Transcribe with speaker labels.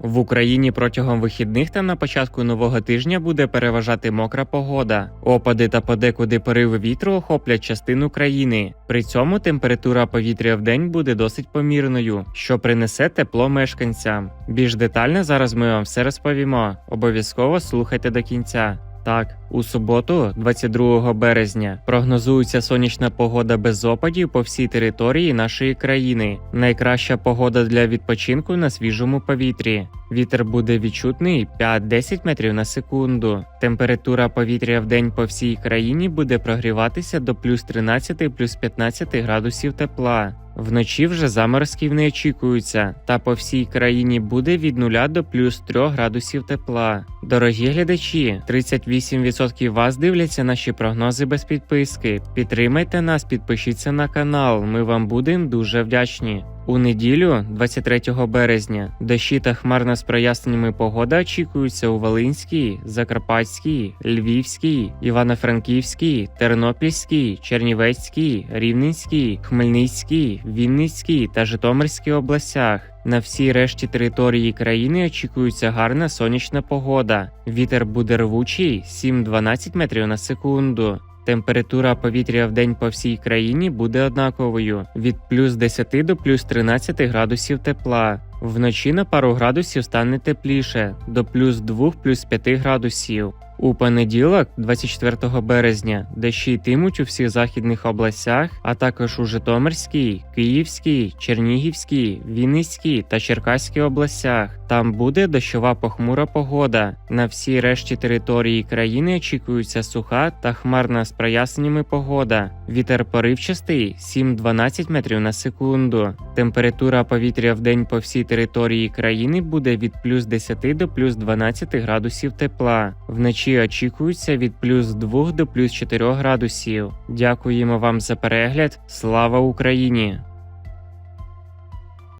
Speaker 1: В Україні протягом вихідних та на початку нового тижня буде переважати мокра погода. Опади та подекуди пориви вітру охоплять частину країни. При цьому температура повітря в день буде досить помірною, що принесе тепло мешканцям. Більш детально зараз ми вам все розповімо. Обов'язково слухайте до кінця. Так, у суботу, 22 березня, прогнозується сонячна погода без опадів по всій території нашої країни. Найкраща погода для відпочинку на свіжому повітрі. Вітер буде відчутний 5-10 метрів на секунду. Температура повітря в день по всій країні буде прогріватися до плюс 13 плюс 15 градусів тепла. Вночі вже заморозків не очікуються, та по всій країні буде від 0 до плюс 3 градусів тепла. Дорогі глядачі, 38% вас дивляться наші прогнози без підписки. Підтримайте нас, підпишіться на канал. Ми вам будемо дуже вдячні. У неділю, 23 березня, дощі та хмарна з проясненнями погода очікуються у Волинській, Закарпатській, Львівській, Івано-Франківській, Тернопільській, Чернівецькій, Рівненській, Хмельницькій, Вінницькій та Житомирській областях. На всій решті території країни очікується гарна сонячна погода. Вітер буде рвучий 7-12 метрів на секунду. Температура повітря в день по всій країні буде однаковою від плюс 10 до плюс 13 градусів тепла. Вночі на пару градусів стане тепліше до плюс 2 плюс 5 градусів. У понеділок, 24 березня, дощі йтимуть у всіх західних областях, а також у Житомирській, Київській, Чернігівській, Вінницькій та Черкаській областях. Там буде дощова похмура погода. На всій решті території країни очікується суха та хмарна з проясненнями погода. Вітер поривчастий 7-12 метрів на секунду. Температура повітря в день по всій території країни буде від плюс 10 до плюс 12 градусів тепла. Вночі очікується від плюс 2 до плюс 4 градусів. Дякуємо вам за перегляд. Слава Україні!